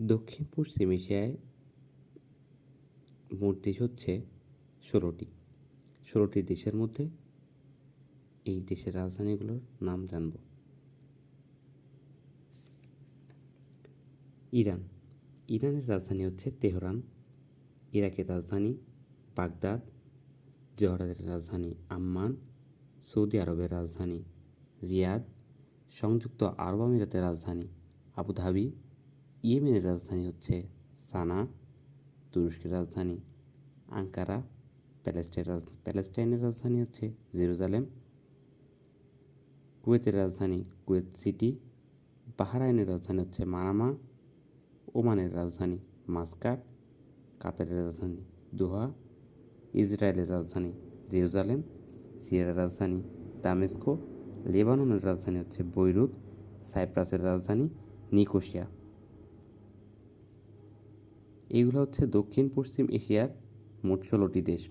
দক্ষিণ পশ্চিম এশিয়ায় মোট দেশ হচ্ছে ষোলোটি। ষোলোটি দেশের মধ্যে এই দেশের রাজধানীগুলোর নাম জানব। ইরান। ইরানের রাজধানী হচ্ছে তেহরান। ইরাকের রাজধানী বাগদাদ। জহরানের রাজধানী আম্মান। সৌদি আরবের রাজধানী রিয়াদ। সংযুক্ত আরব আমিরাতের রাজধানী আবুধাবি। ইয়েমেনের রাজধানী হচ্ছে সানা, তুরস্কের রাজধানী আঙ্কারা, প্যালেস্টাইন প্যালেস্টাইনের রাজধানী হচ্ছে জেরুজালেম, কুয়েতের রাজধানী কুয়েত সিটি, বাহরাইনের রাজধানী হচ্ছে মানামা ওমানের রাজধানী মাস্কাট কাতারের রাজধানী দোহা, ইসরায়েলের রাজধানী জেরুজালেম, সিরিয়ার রাজধানী দামেস্কো, লেবাননের রাজধানী হচ্ছে বৈরুত, সাইপ্রাসের রাজধানী নিকোশিয়া। এইগুলো হচ্ছে দক্ষিণ পশ্চিম এশিয়ার মোট ষোলোটি দেশ।